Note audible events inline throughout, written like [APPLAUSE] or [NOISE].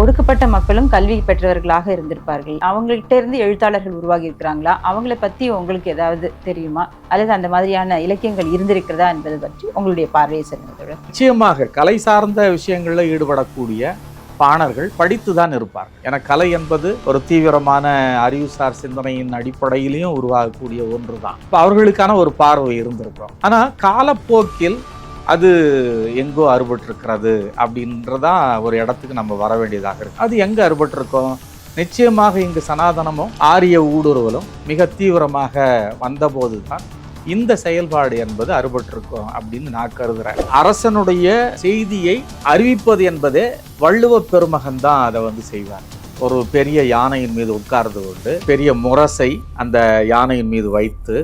ஒடுக்கப்பட்ட மக்களும் கல்வி பெற்றவர்களாக இருந்திருப்பார்கள். அவங்கள்ட்ட இருந்து எழுத்தாளர்கள் உருவாகி இருக்கிறாங்களா? அவங்கள பத்தி உங்களுக்கு ஏதாவது தெரியுமா? அல்லது அந்த மாதிரியான இலக்கியங்கள் இருந்திருக்கிறதா என்பது பற்றி உங்களுடைய பார்வையை சொல்லுங்கள் நிச்சயமாக கலை சார்ந்த விஷயங்களில் ஈடுபடக்கூடிய பாணர்கள் படித்து தான் இருப்பார் என கலை என்பது ஒரு தீவிரமான அறிவுசார் சிந்தனையின் அடிப்படையிலையும் உருவாகக்கூடிய ஒன்று தான் இப்போ அவர்களுக்கான ஒரு பார்வை இருந்திருக்கிறோம். ஆனால் காலப்போக்கில் அது எங்கோ அறுபட்டிருக்கிறது அப்படின்றதான் ஒரு இடத்துக்கு நம்ம வர வேண்டியதாக இருக்கு. அது எங்கே அறுபட்டிருக்கோம்? நிச்சயமாக இங்கு சனாதனமும் ஆரிய ஊடுருவலும் மிக தீவிரமாக வந்தபோது தான் இந்த செயல்பாடு என்பது அறுபட்டிருக்கும் அப்படின்னு நான் கருதுகிறேன் அரசனுடைய செய்தியை அறிவிப்பது என்பதே வள்ளுவ பெருமகன் தான் அதை வந்து செய்வார். ஒரு பெரிய யானையின் மீது உட்கார்ந்து கொண்டு பெரிய முரசை அந்த யானையின் மீது வைத்து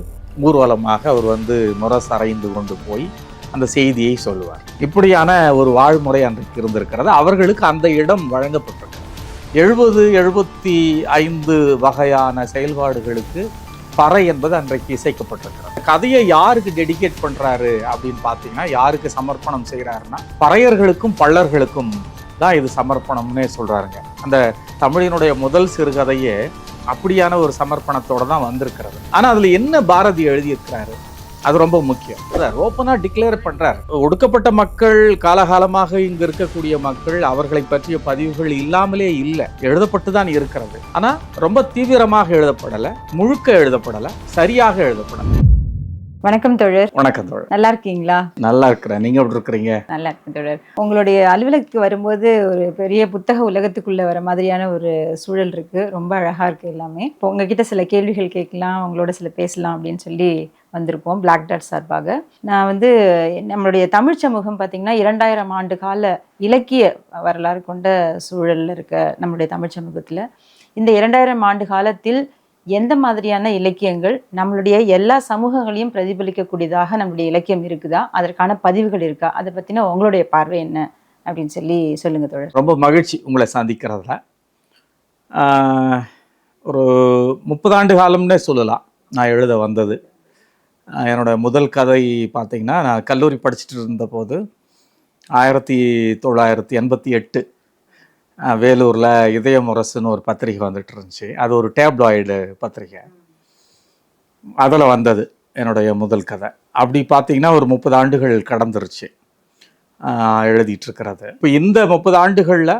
ஊர்வலமாக அவர் வந்து முரசறைந்து கொண்டு போய் அந்த செய்தியை சொல்லுவார். இப்படியான ஒரு வாழ்முறை அன்றைக்கு இருந்திருக்கிறது. அவர்களுக்கு அந்த இடம் வழங்கப்பட்டது. எழுபது எழுபத்தி ஐந்து வகையான செயல்பாடுகளுக்கு பறை என்பது அன்றைக்கு இசைக்கப்பட்டிருக்கிறது. கதையை யாருக்கு டெடிகேட் பண்ணுறாரு அப்படின்னு பார்த்தீங்கன்னா யாருக்கு சமர்ப்பணம் செய்கிறாருன்னா பறையர்களுக்கும் பள்ளர்களுக்கும் தான் இது சமர்ப்பணம்னே சொல்கிறாருங்க அந்த தமிழினுடைய முதல் சிறுகதையே அப்படியான ஒரு சமர்ப்பணத்தோடு தான் வந்திருக்கிறது. ஆனால் அதில் என்ன பாரதி எழுதியிருக்கிறாரு? அது ரொம்ப முக்கியம். ஓப்பனா டிக்ளேர் பண்றார். ஒடுக்கப்பட்ட மக்கள் காலகாலமாக இங்கு இருக்கக்கூடிய மக்கள் அவர்களை பற்றிய பதிவுகள் இல்லாமலே இல்லை. எழுதப்பட்டு தான் இருக்கிறது. ஆனா ரொம்ப தீவிரமாக எழுதப்படல முழுக்க எழுதப்படல சரியாக எழுதப்படல. வணக்கம் தோழர். வணக்கம் தோழர். நல்லா இருக்கீங்களா? நல்லா இருக்கிறேன். நீங்க எப்படி இருக்கிறீங்க? நல்லா இருக்கேன் தோழர். உங்களுடைய அலுவலகத்துக்கு வரும்போது ஒரு பெரிய புத்தக உலகத்துக்குள்ள வர மாதிரியான ஒரு சூழல் இருக்கு. ரொம்ப அழகா இருக்கு எல்லாமே. இப்போ உங்ககிட்ட சில கேள்விகள் கேட்கலாம் உங்களோட சில பேசலாம் அப்படின்னு சொல்லி வந்திருக்கோம் பிளாக் டாட் சார்பாக. நான் வந்து நம்மளுடைய தமிழ் சமூகம் பார்த்தீங்கன்னா இரண்டாயிரம் ஆண்டு கால இலக்கிய வரலாறு கொண்ட சூழலில் இருக்க நம்மளுடைய தமிழ் சமூகத்தில். இந்த இரண்டாயிரம் ஆண்டு காலத்தில் எந்த மாதிரியான இலக்கியங்கள் நம்மளுடைய எல்லா சமூகங்களையும் பிரதிபலிக்கக்கூடியதாக நம்மளுடைய இலக்கியம் இருக்குதா? அதற்கான பதிவுகள் இருக்கா? அதை பற்றின உங்களுடைய பார்வை என்ன? அப்படின்னு சொல்லி சொல்லுங்க தோழர். ரொம்ப மகிழ்ச்சி உங்களை சந்திக்கிறதுல. ஒரு முப்பது ஆண்டு காலம்னே சொல்லலாம். நான் எழுத வந்தது. என்னோடய என்னோட முதல் கதை பார்த்திங்கன்னா நான் கல்லூரி படிச்சுட்டு இருந்தபோது ஆயிரத்தி தொள்ளாயிரத்தி எண்பத்தி எட்டு வேலூரில் இதய முரசுன்னு ஒரு பத்திரிகை வந்துட்டு இருந்துச்சு. அது ஒரு டேப்லாய்டு பத்திரிகை. அதில் வந்தது என்னுடைய முதல் கதை. அப்படி பார்த்தீங்கன்னா ஒரு முப்பது ஆண்டுகள் கடந்துருச்சு எழுதிட்டுருக்கிறது இப்போ இந்த முப்பது ஆண்டுகளில்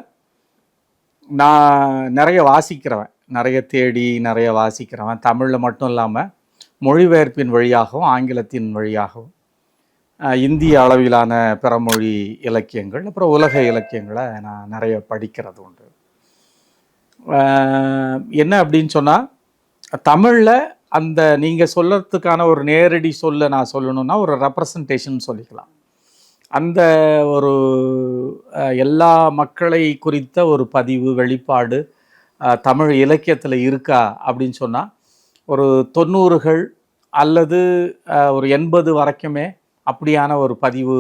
நான் நிறைய வாசிக்கிறவன். நிறைய தேடி நிறைய வாசிக்கிறவன். தமிழில் மட்டும் இல்லாமல் மொழிபெயர்ப்பின் வழியாகவும் ஆங்கிலத்தின் வழியாகவும் இந்திய அளவிலான பிறமொழி இலக்கியங்கள் அப்புறம் உலக இலக்கியங்களை நான் நிறைய படிக்கிறது உண்டு. என்ன அப்படின்னு சொன்னால் தமிழில் அந்த நீங்கள் சொல்லறதுக்கான ஒரு நேரடி சொல்ல நான் சொல்லணும்னா ஒரு ரெப்ரசன்டேஷன் சொல்லிக்கலாம். அந்த ஒரு எல்லா மக்களை குறித்த ஒரு பதிவு வெளிப்பாடு தமிழ் இலக்கியத்தில் இருக்கா அப்படின்னு சொன்னால் ஒரு தொண்ணூறுகள் அல்லது ஒரு எண்பது வரைக்குமே அப்படியான ஒரு பதிவு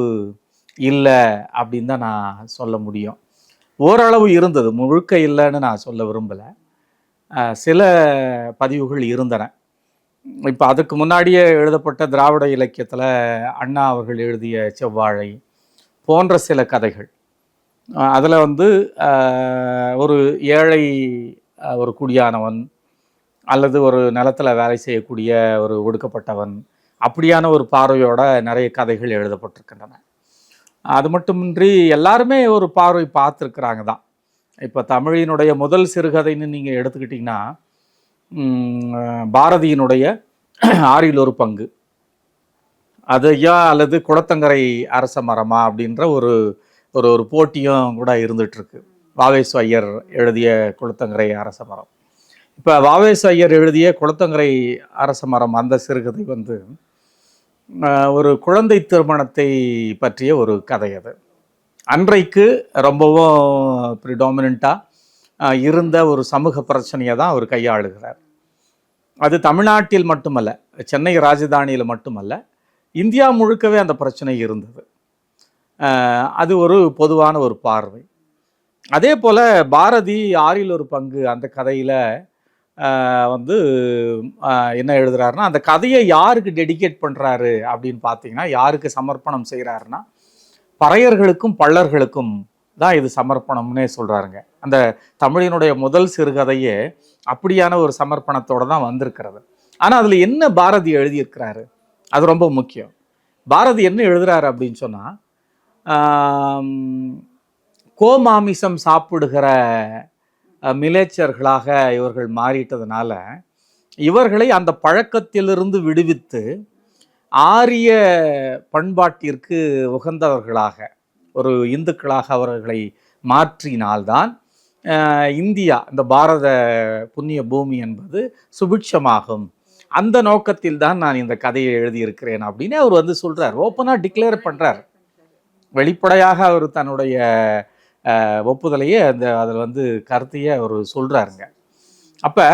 இல்லை அப்படின்னு தான் நான் சொல்ல முடியும். ஓரளவு இருந்தது. முழுக்க இல்லைன்னு நான் சொல்ல விரும்பலை. சில பதிவுகள் இருந்தன. இப்போ அதுக்கு முன்னாடியே எழுதப்பட்ட திராவிட இலக்கியத்தில் அண்ணா அவர்கள் எழுதிய செவ்வாழை போன்ற சில கதைகள். அதில் வந்து ஒரு ஏழை ஒரு குடியானவன் அல்லது ஒரு நிலத்தில் வேலை செய்யக்கூடிய ஒரு ஒடுக்கப்பட்டவன் அப்படியான ஒரு பார்வையோட நிறைய கதைகள் எழுதப்பட்டிருக்கின்றன. அது மட்டுமின்றி எல்லாருமே ஒரு பார்வை பார்த்துருக்குறாங்க தான். இப்போ தமிழினுடைய முதல் சிறுகதைன்னு நீங்கள் எடுத்துக்கிட்டிங்கன்னா பாரதியினுடைய ஆறில் ஒரு பங்கு. அதையா அல்லது குளத்தங்கரை அரச மரமா அப்படின்ற ஒரு ஒரு ஒரு போட்டியும் கூட இருந்துகிட்ருக்கு இருக்கு ஐயர் எழுதிய குளத்தங்கரை அரச மரம். இப்போ வாவேஸ் ஐயர் எழுதிய குளத்தங்கரை அரச மரம் அந்த சிறுகதை வந்து ஒரு குழந்தை திருமணத்தை பற்றிய ஒரு கதை அது. அன்றைக்கு ரொம்பவும் ப்ரிடாமினாக இருந்த ஒரு சமூக பிரச்சனையை தான் அவர் கையாளுகிறார். அது தமிழ்நாட்டில் மட்டுமல்ல சென்னை ராஜதானியில் மட்டுமல்ல இந்தியா முழுக்கவே அந்த பிரச்சனை இருந்தது. அது ஒரு பொதுவான ஒரு பார்வை. அதே போல் பாரதி ஆறில் ஒரு பங்கு அந்த கதையில் வந்து என்ன எழுதுறாருன்னா அந்த கதையை யாருக்கு டெடிகேட் பண்ணுறாரு அப்படின்னு பார்த்தீங்கன்னா யாருக்கு சமர்ப்பணம் செய்கிறாருன்னா பறையர்களுக்கும் பள்ளர்களுக்கும் தான் இது சமர்ப்பணம்னே சொல்கிறாருங்க அந்த தமிழினுடைய முதல் சிறுகதையே அப்படியான ஒரு சமர்ப்பணத்தோடு தான் வந்திருக்கிறது. ஆனால் அதில் என்ன பாரதி எழுதியிருக்கிறாரு? அது ரொம்ப முக்கியம். பாரதி என்ன எழுதுறாரு அப்படின்னு சொன்னால் கோமாமிசம் சாப்பிடுகிற மிலேச்சர்களாக இவர்கள் மாறிட்டதுனால இவர்களை அந்த பழக்கத்திலிருந்து விடுவித்து ஆரிய பண்பாட்டிற்கு உகந்தவர்களாக ஒரு இந்துக்களாக அவர்களை மாற்றினால்தான் இந்தியா இந்த பாரத புண்ணிய பூமி என்பது சுபிட்சமாகும். அந்த நோக்கத்தில் தான் நான் இந்த கதையை எழுதியிருக்கிறேன் அப்படின்னு அவர் வந்து சொல்றார். ஓப்பனாக டிக்ளேர் பண்றார். வெளிப்படையாக அவர் தன்னுடைய ஒப்புதலையே அந்த அதில் வந்து கருத்தையே அவர் சொல்கிறாருங்க அப்போ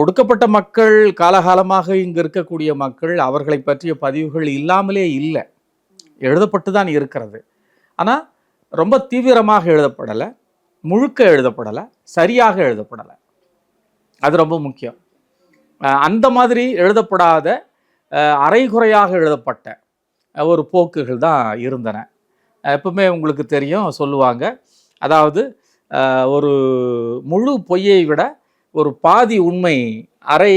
ஒடுக்கப்பட்ட மக்கள் காலகாலமாக இங்கே இருக்கக்கூடிய மக்கள் அவர்களை பற்றிய பதிவுகள் இல்லாமலே இல்லை. எழுதப்பட்டு தான் இருக்கிறது. ஆனால் ரொம்ப தீவிரமாக எழுதப்படலை முழுக்க எழுதப்படலை சரியாக எழுதப்படலை. அது ரொம்ப முக்கியம். அந்த மாதிரி எழுதப்படாத அரைகுறையாக எழுதப்பட்ட ஒரு போக்குகள் தான் இருந்தன. எப்பவுமே உங்களுக்கு தெரியும் சொல்லுவாங்க. அதாவது ஒரு முழு பொய்யை விட ஒரு பாதி உண்மை அரை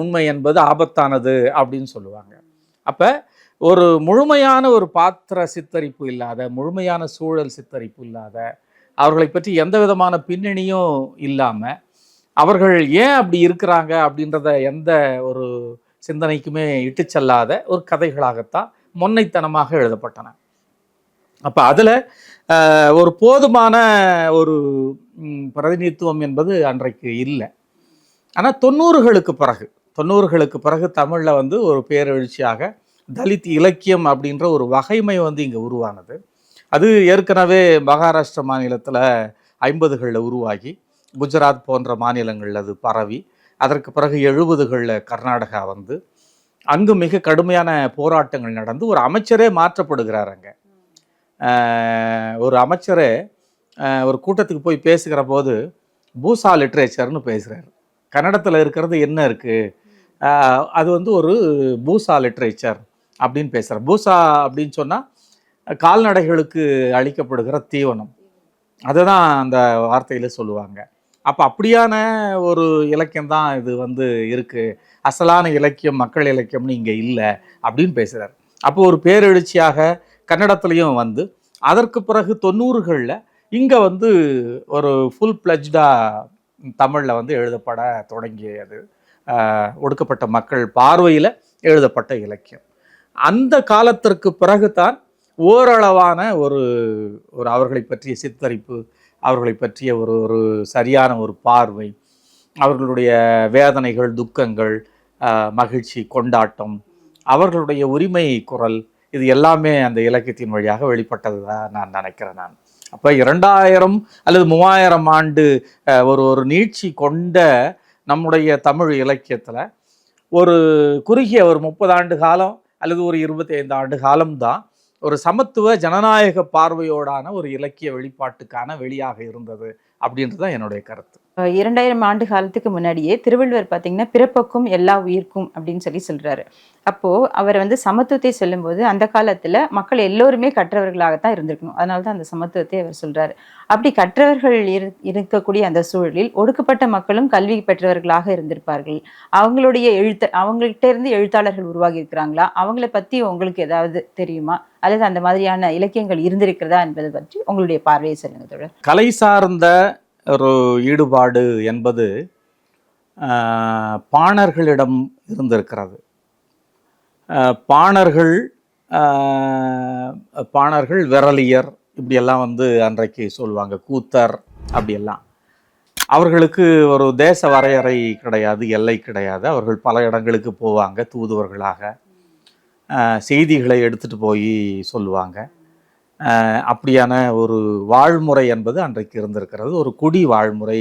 உண்மை என்பது ஆபத்தானது அப்படின்னு சொல்லுவாங்க. அப்போ ஒரு முழுமையான ஒரு பாத்திர சித்தரிப்பு இல்லாத முழுமையான சூழல் சித்தரிப்பு இல்லாத அவர்களை பற்றி எந்த விதமான பின்னணியும் இல்லாமல் அவர்கள் ஏன் அப்படி இருக்கிறாங்க அப்படின்றத எந்த ஒரு சிந்தனைக்குமே இட்டு செல்லாத ஒரு கதைகளாகத்தான் மொன்னைத்தனமாக எழுதப்பட்டன. அப்போ அதில் ஒரு போதுமான ஒரு பிரதிநிதித்துவம் என்பது அன்றைக்கு இல்லை. ஆனால் தொண்ணூறுகளுக்கு பிறகு தொண்ணூறுகளுக்கு பிறகு தமிழில் வந்து ஒரு பேரெழுச்சியாக தலித் இலக்கியம் அப்படின்ற ஒரு வகைமை வந்து இங்கே உருவானது. அது ஏற்கனவே மகாராஷ்டிர மாநிலத்தில் ஐம்பதுகளில் உருவாகி குஜராத் போன்ற மாநிலங்களில் அது பரவி அதற்கு பிறகு எழுபதுகளில் கர்நாடகா வந்து அங்கு மிக கடுமையான போராட்டங்கள் நடந்து ஒரு அமைச்சரே மாற்றப்படுகிறார் அங்கே. ஒரு அமைச்சரே ஒரு கூட்டத்துக்கு போய் பேசுகிற போது பூசா லிட்ரேச்சர்னு பேசுகிறார் கன்னடத்தில் இருக்கிறது என்ன இருக்குது அது வந்து ஒரு பூசா லிட்ரேச்சர் அப்படின்னு பேசுகிறார் பூசா அப்படின்னு சொன்னால் கால்நடைகளுக்கு அளிக்கப்படுகிற தீவனம். அதை தான் அந்த வார்த்தையில் சொல்லுவாங்க. அப்போ அப்படியான ஒரு இலக்கியம் தான் இது வந்து இருக்குது அசலான இலக்கியம் மக்கள் இலக்கியம்னு இங்கே இல்லை அப்படின்னு பேசுகிறார் அப்போ ஒரு பேரெழுச்சியாக கன்னடத்துலேயும் வந்து. அதற்கு பிறகு தொண்ணூறுகளில் இங்கே வந்து ஒரு ஃபுல் பிளஜ்டாக தமிழில் வந்து எழுதப்பட தொடங்கியது. ஒடுக்கப்பட்ட மக்கள் பார்வையில் எழுதப்பட்ட இலக்கியம். அந்த காலத்திற்கு பிறகுதான் ஓரளவான ஒரு ஒரு அவர்களை பற்றிய சித்தரிப்பு அவர்களை பற்றிய ஒரு ஒரு சரியான ஒரு பார்வை அவர்களுடைய வேதனைகள் துக்கங்கள் மகிழ்ச்சி கொண்டாட்டம் அவர்களுடைய உரிமை குரல் இது எல்லாமே அந்த இலக்கியத்தின் வழியாக வெளிப்பட்டது தான் நான் நினைக்கிறேன் நான். அப்போ இரண்டாயிரம் அல்லது மூவாயிரம் ஆண்டு ஒரு ஒரு நீட்சி கொண்ட நம்முடைய தமிழ் இலக்கியத்தில் ஒரு குறுகிய ஒரு முப்பது ஆண்டு காலம் அல்லது ஒரு இருபத்தி ஐந்து ஆண்டு காலம்தான் ஒரு சமத்துவ ஜனநாயக பார்வையோடான ஒரு இலக்கிய வெளிப்பாட்டுக்கான வெளியாக இருந்தது அப்படின்றது தான் என்னுடைய கருத்து. இரண்டாயிரம் ஆண்டு காலத்துக்கு முன்னாடியே திருவள்ளுவர் பார்த்தீங்கன்னா பிறப்புக்கும் எல்லா உயிர்க்கும் அப்படின்னு சொல்லி சொல்றாரு. அப்போ அவர் வந்து சமத்துவத்தை சொல்லும்போது அந்த காலத்துல மக்கள் எல்லோருமே கற்றவர்களாகத்தான் இருந்திருக்கணும். அதனால தான் அந்த சமத்துவத்தை அவர் சொல்றாரு. அப்படி கற்றவர்கள் இரு இருக்கக்கூடிய அந்த சூழலில் ஒடுக்கப்பட்ட மக்களும் கல்வி பெற்றவர்களாக இருந்திருப்பார்கள். அவங்களுடைய எழுத்த அவங்கள்ட்ட இருந்து எழுத்தாளர்கள் உருவாகி இருக்கிறாங்களா? அவங்கள பத்தி உங்களுக்கு ஏதாவது தெரியுமா? அல்லது அந்த மாதிரியான இலக்கியங்கள் இருந்திருக்கிறதா என்பது பற்றி உங்களுடைய பார்வையை சொல்லுங்க தொடர் கலை சார்ந்த ஒரு ஈடுபாடு என்பது பாணர்களிடம் இருந்திருக்கிறது. பாணர்கள் பாணர்கள் விரலியர் இப்படியெல்லாம் வந்து அன்றைக்கு சொல்லுவாங்க. கூத்தர் அப்படியெல்லாம். அவர்களுக்கு ஒரு தேச வரையறை கிடையாது எல்லை கிடையாது. அவர்கள் பல இடங்களுக்கு போவாங்க தூதுவர்களாக. செய்திகளை எடுத்துகிட்டு போய் சொல்லுவாங்க. அப்படியான ஒரு வாழ்முறை என்பது அன்றைக்கு இருந்திருக்கிறது. ஒரு குடி வாழ்முறை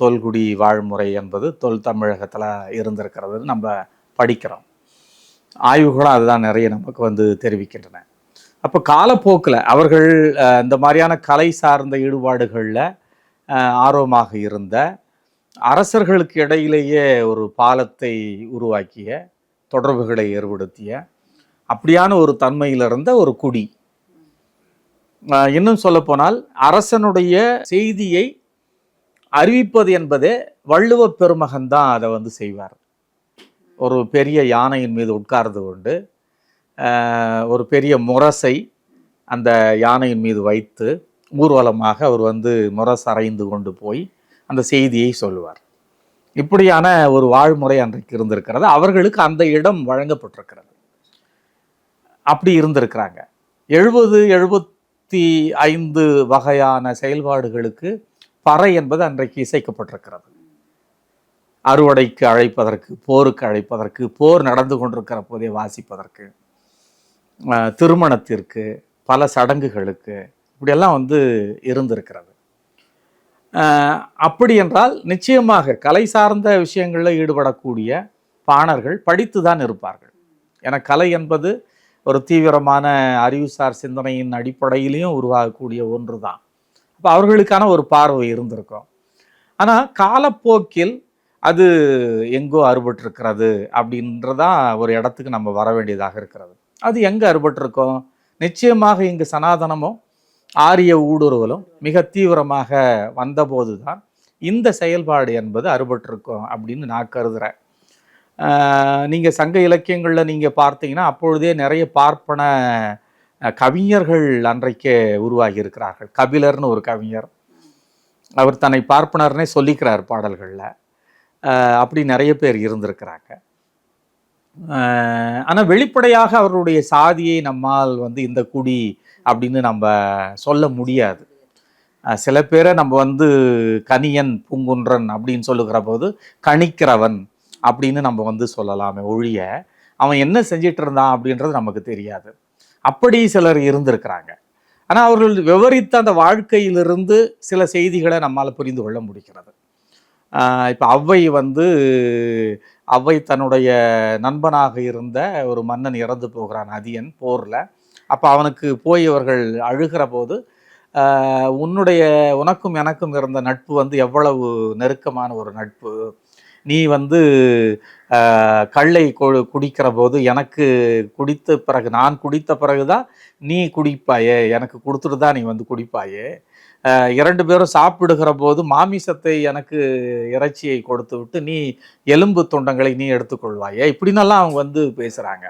தொல்குடி வாழ்முறை என்பது தொல் தமிழகத்தில் இருந்திருக்கிறது. நம்ம படிக்கிறோம். ஆய்வுகளும் அதுதான் நிறைய நமக்கு வந்து தெரிவிக்கின்றன. அப்போ காலப்போக்கில் அவர்கள் இந்த மாதிரியான கலை சார்ந்த ஈடுபாடுகளில் ஆர்வமாக இருந்த அரசர்களுக்கு இடையிலேயே ஒரு பாலத்தை உருவாக்கிய தொடர்புகளை ஏற்படுத்திய அப்படியான ஒரு தன்மையிலிருந்த ஒரு குடி. இன்னும் சொல்லப்போனால் அரசனுடைய செய்தியை அறிவிப்பது என்பதே வள்ளுவ பெருமகன் தான் அதை வந்து செய்வார். ஒரு பெரிய யானையின் மீது உட்கார்ந்து கொண்டு ஒரு பெரிய முரசை அந்த யானையின் மீது வைத்து ஊர்வலமாக அவர் வந்து முரசறைந்து கொண்டு போய் அந்த செய்தியை சொல்லுவார். இப்படியான ஒரு வாழ்முறை அன்றைக்கு இருந்திருக்கிறது. அவர்களுக்கு அந்த இடம் வழங்கப்பட்டிருக்கிறது. அப்படி இருந்திருக்கிறாங்க. எழுபது எழுபத்தி ஐந்து வகையான செயல்பாடுகளுக்கு பறை என்பது அன்றைக்கு இசைக்கப்பட்டிருக்கிறது. அறுவடைக்கு அழைப்பதற்கு போருக்கு அழைப்பதற்கு போர் நடந்து கொண்டிருக்கிற போதே வாசிப்பதற்கு திருமணத்திற்கு பல சடங்குகளுக்கு இப்படியெல்லாம் வந்து இருந்திருக்கிறது. அப்படி என்றால் நிச்சயமாக கலை சார்ந்த விஷயங்களில் ஈடுபடக்கூடிய பாணர்கள் படித்து தான் இருப்பார்கள். என கலை என்பது ஒரு தீவிரமான அறிவுசார் சிந்தனையின் அடிப்படையிலையும் உருவாகக்கூடிய ஒன்று தான் அப்போ அவர்களுக்கான ஒரு பார்வை இருந்திருக்கும். ஆனால் காலப்போக்கில் அது எங்கோ அறுபட்டிருக்கிறது அப்படின்றதான் ஒரு இடத்துக்கு நம்ம வர வேண்டியதாக இருக்கிறது. அது எங்கே அறுபட்டிருக்கோம்? நிச்சயமாக இங்கு சனாதனமும் ஆரிய ஊடுருவலும் மிக தீவிரமாக வந்தபோது தான் இந்த செயல்பாடு என்பது அறுபட்டிருக்கும் அப்படின்னு நான் கருதுகிறேன் நீங்கள் சங்க இலக்கியங்களில் நீங்கள் பார்த்தீங்கன்னா அப்பொழுதே நிறைய பார்ப்பன கவிஞர்கள் அன்றைக்கே உருவாகி இருக்கிறார்கள். கபிலர்னு ஒரு கவிஞர். அவர் தன்னை பார்ப்பனர்னே சொல்லிக்கிறார் பாடல்களில். அப்படி நிறைய பேர் இருந்திருக்கிறாங்க. ஆனால் வெளிப்படையாக அவருடைய சாதியை நம்மால் வந்து இந்த குடி அப்படின்னு நம்ம சொல்ல முடியாது. சில பேரை நம்ம வந்து கனியன் பூங்குன்றன் அப்படின்னு சொல்லுகிற போது கணிக்கிறவன் அப்படின்னு நம்ம வந்து சொல்லலாமே ஒழிய அவன் என்ன செஞ்சிட்டு இருந்தான் அப்படின்றது நமக்கு தெரியாது. அப்படி சிலர் இருந்திருக்கிறாங்க. ஆனால் அவர்கள் விவரித்த அந்த வாழ்க்கையிலிருந்து சில செய்திகளை நம்மால் புரிந்து கொள்ள முடிகிறது. இப்போ ஔவை வந்து அவ்வை தன்னுடைய நண்பனாக இருந்த ஒரு மன்னன் இறந்து போகிறான் அதியன் போரில். அப்போ அவனுக்கு போய் இவர்கள் அழுகிற போது உன்னுடைய உனக்கும் எனக்கும் இருந்த நட்பு வந்து எவ்வளவு நெருக்கமான ஒரு நட்பு நீ வந்து கள்ளை கொ- குடிக்கிற போது எனக்கு குடித்த பிறகு நான் குடித்த பிறகு தான் நீ குடிப்பாயே எனக்கு கொடுத்துட்டு தான் நீ வந்து குடிப்பாயே. இரண்டு பேரும் சாப்பிடுகிற போது மாமிசத்தை எனக்கு இறைச்சியை கொடுத்து விட்டு நீ எலும்பு துண்டங்களை நீ எடுத்துக்கொள்வாயே. இப்படின்னெல்லாம் அவங்க வந்து பேசுகிறாங்க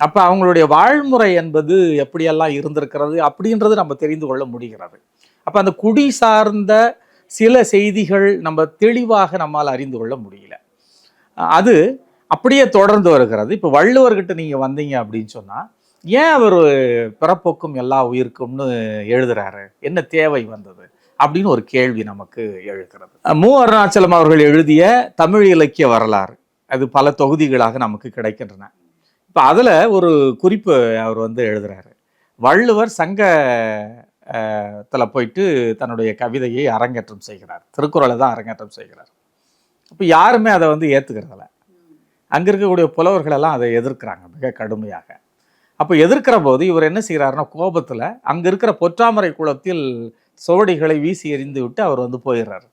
அப்போ அவங்களுடைய வாழ்முறை என்பது எப்படியெல்லாம் இருந்திருக்கிறது அப்படின்றது நம்ம தெரிந்து கொள்ள முடிகிறது. அப்போ அந்த குடி சார்ந்த சில செய்திகள் நம்ம தெளிவாக நம்மால் அறிந்து கொள்ள முடியல. அது அப்படியே தொடர்ந்து வருகிறது. இப்போ வள்ளுவர்கிட்ட நீங்கள் வந்தீங்க அப்படின்னு சொன்னால் ஏன் அவர் பிறப்போக்கும் எல்லா உயிருக்கும்னு எழுதுறாரு? என்ன தேவை வந்தது? அப்படின்னு ஒரு கேள்வி நமக்கு எழுகிறது. மு அருணாச்சலம் அவர்கள் எழுதிய தமிழ் இலக்கிய வரலாறு அது பல தொகுதிகளாக நமக்கு கிடைக்கின்றன. இப்போ அதில் ஒரு குறிப்பு அவர் வந்து எழுதுறாரு. வள்ளுவர் சங்க த்துல போயிட்டு தன்னுடைய கவிதையை அரங்கேற்றம் செய்கிறார். திருக்குறளை தான் அரங்கேற்றம் செய்கிறார். அப்போ யாருமே அதை வந்து ஏற்றுக்கிறதில்ல அங்கே இருக்கக்கூடிய புலவர்கள் எல்லாம் அதை எதிர்க்கிறாங்க மிக கடுமையாக. அப்போ எதிர்க்கிற போது இவர் என்ன செய்கிறாருன்னா கோபத்தில் அங்கே இருக்கிற பொற்றாமரை குளத்தில் சுவடிகளை வீசி எறிந்து விட்டு அவர் வந்து போயிடுறாரு.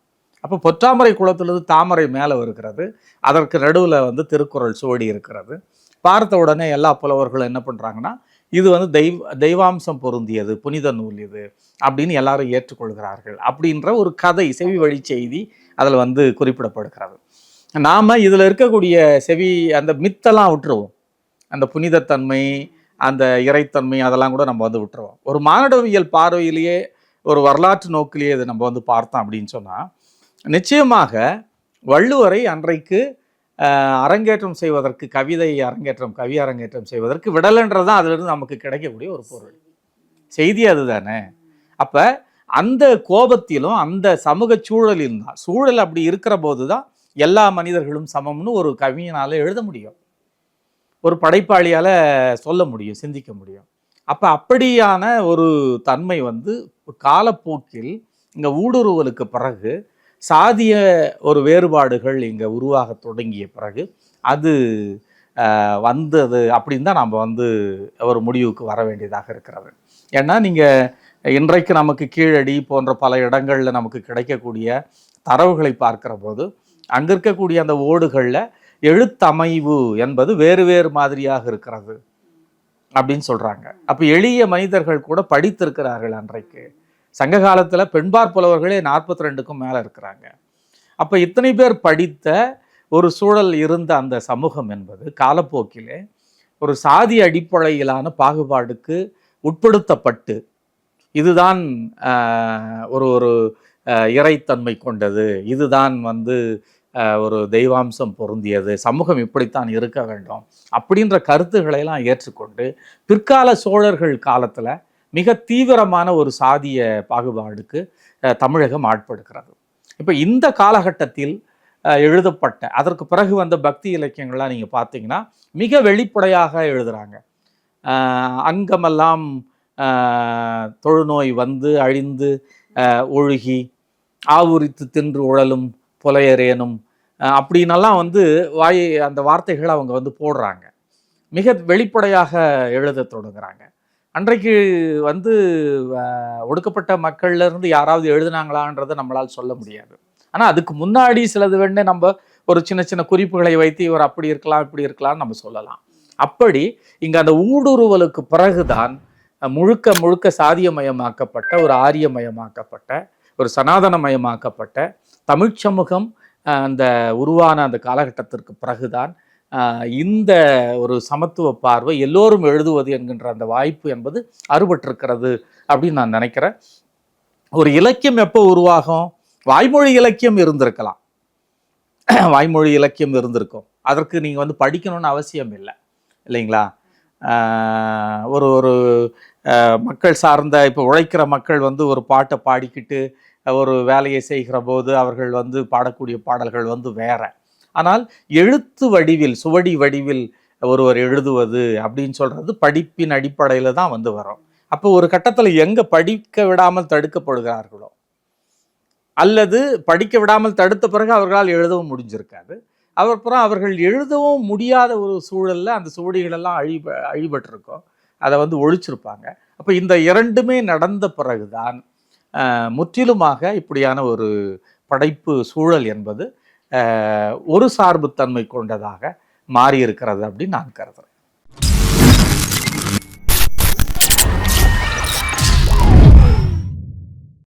அப்போ பொற்றாமரை குளத்திலிருந்து தாமரை மேலே இருக்கிறது அதற்கு நடுவில் வந்து திருக்குறள் சுவடி இருக்கிறது. பார்த்த உடனே எல்லா புலவர்களும் என்ன பண்ணுறாங்கன்னா இது வந்து தெய்வ தெய்வாம்சம் பொருந்தியது புனித நூல் இது அப்படின்னு எல்லாரும் ஏற்றுக்கொள்கிறார்கள் அப்படின்ற ஒரு கதை செவி வழி செய்தி அதில் வந்து குறிப்பிடப்படுகிறது. நாம் இதில் இருக்கக்கூடிய செவி அந்த மித்தெல்லாம் விட்டுருவோம். அந்த புனிதத்தன்மை அந்த இறைத்தன்மை அதெல்லாம் கூட நம்ம வந்து விட்டுருவோம். ஒரு மானடவியல் பார்வையிலேயே ஒரு வரலாற்று நோக்கிலேயே இதை நம்ம வந்து பார்த்தோம் அப்படின்னு சொன்னால் நிச்சயமாக வள்ளுவரை அன்றைக்கு அரங்கேற்றம் செய்வதற்கு கவிதை அரங்கேற்றம் கவி அரங்கேற்றம் செய்வதற்கு விடலைன்றது தான் அதிலிருந்து நமக்கு கிடைக்கக்கூடிய ஒரு பொருள். செய்தி அதுதானே. அப்போ அந்த கோபத்திலும் அந்த சமூக சூழலிலும் தான் சூழல் அப்படி இருக்கிற போது தான் எல்லா மனிதர்களும் சமம்னு ஒரு கவிஞனால் எழுத முடியும். ஒரு படைப்பாளியால் சொல்ல முடியும் சிந்திக்க முடியும். அப்போ அப்படியான ஒரு தன்மை வந்து காலப்போக்கில் இங்கே ஊடுருவலுக்கு பிறகு சாதிய ஒரு வேறுபாடுகள் இங்கே உருவாக தொடங்கிய பிறகு அது வந்தது அப்படின்னு தான் நம்ம வந்து ஒரு முடிவுக்கு வர வேண்டியதாக இருக்கிறது. ஏன்னா நீங்கள் இன்றைக்கு நமக்கு கீழடி போன்ற பல இடங்களில் நமக்கு கிடைக்கக்கூடிய தரவுகளை பார்க்கிற போது அங்கே இருக்கக்கூடிய அந்த ஓடுகளில் எழுத்தமைவு என்பது வேறு வேறு மாதிரியாக இருக்கிறது அப்படின்னு சொல்கிறாங்க அப்போ எளிய மனிதர்கள் கூட படித்திருக்கிறார்கள் அன்றைக்கு. சங்க காலத்தில் பெண்பார் புலவர்களே நாற்பத்தி ரெண்டுக்கும் மேலே இருக்கிறாங்க. அப்போ இத்தனை பேர் படித்த ஒரு சூழல் இருந்த அந்த சமூகம் என்பது காலப்போக்கிலே ஒரு சாதி அடிப்படையிலான பாகுபாடுக்கு உட்படுத்தப்பட்டு இதுதான் ஒரு ஒரு இறைத்தன்மை கொண்டது. இதுதான் வந்து ஒரு தெய்வாம்சம் பொருந்தியது. சமூகம் இப்படித்தான் இருக்க வேண்டும். அப்படின்ற கருத்துக்களை எல்லாம் ஏற்றுக்கொண்டு பிற்கால சோழர்கள் காலத்தில் மிக தீவிரமான ஒரு சாதிய பாகுபாடுக்கு தமிழகம் ஆட்படுகிறது. இப்போ இந்த காலகட்டத்தில் எழுதப்பட்ட அதற்கு பிறகு வந்த பக்தி இலக்கியங்கள்லாம் நீங்கள் பார்த்தீங்கன்னா மிக வெளிப்படையாக எழுதுகிறாங்க அங்கமெல்லாம் தொழுநோய் வந்து அழிந்து ஒழுகி ஆவுரித்து தின்று உழலும் புலையரேனும் அப்படின்னெல்லாம் வந்து வாய் அந்த வார்த்தைகளை அவங்க வந்து போடுறாங்க. மிக வெளிப்படையாக எழுதத் தொடங்குறாங்க. அன்றைக்கு வந்து ஒடுக்கப்பட்ட மக்கள்ல இருந்து யாராவது எழுதுனாங்களான்றதை நம்மளால் சொல்ல முடியாது. ஆனால் அதுக்கு முன்னாடி சிலது வேணே நம்ம ஒரு சின்ன சின்ன குறிப்புகளை வைத்து இவர் அப்படி இருக்கலாம் இப்படி இருக்கலாம்னு நம்ம சொல்லலாம். அப்படி இங்கே அந்த ஊடுருவலுக்கு பிறகுதான் முழுக்க முழுக்க சாதியமயமாக்கப்பட்ட ஒரு ஆரியமயமாக்கப்பட்ட ஒரு சனாதனமயமாக்கப்பட்ட தமிழ்ச் சமூகம் அந்த உருவான அந்த காலகட்டத்திற்கு பிறகுதான் இந்த ஒரு சமத்துவ பார்வை எல்லோரும் எழுதுவது என்கின்ற அந்த வாய்ப்பு என்பது அறுபட்டிருக்கிறது அப்படின்னு நான் நினைக்கிறேன். ஒரு இலக்கியம் எப்போ உருவாகும்? வாய்மொழி இலக்கியம் இருந்திருக்கலாம். [CLEARS THROAT] வாய்மொழி இலக்கியம் இருந்திருக்கும். அதற்கு நீங்கள் வந்து படிக்கணும்னு அவசியம் இல்லை. இல்லைங்களா? ஒரு ஒரு மக்கள் சார்ந்த இப்போ உழைக்கிற மக்கள் வந்து ஒரு பாட்டை பாடிக்கிட்டு ஒரு வேலையை செய்கிற போது அவர்கள் வந்து பாடக்கூடிய பாடல்கள் வந்து வேறு. ஆனால் எழுத்து வடிவில் சுவடி வடிவில் ஒருவர் எழுதுவது அப்படின்னு சொல்கிறது படிப்பின் அடிப்படையில் தான் வந்து வரும். அப்போ ஒரு கட்டத்தில் எங்கே படிக்க விடாமல் தடுக்கப்படுகிறார்களோ? அல்லது படிக்க விடாமல் தடுத்த பிறகு அவர்களால் எழுதவும் முடிஞ்சிருக்காது. அப்புறம் அவர்கள் எழுதவும் முடியாத ஒரு சூழலில் அந்த சுவடிகளெல்லாம் அழி அழிபட்டிருக்கோம் அதை வந்து ஒழிச்சிருப்பாங்க. அப்போ இந்த இரண்டுமே நடந்த பிறகுதான் முற்றிலுமாக இப்படியான ஒரு படைப்பு சூழல் என்பது ஒரு சார்புத்தன்மை கொண்டதாக மாறியிருக்கிறது அப்படின்னு நான் கருதுறேன்.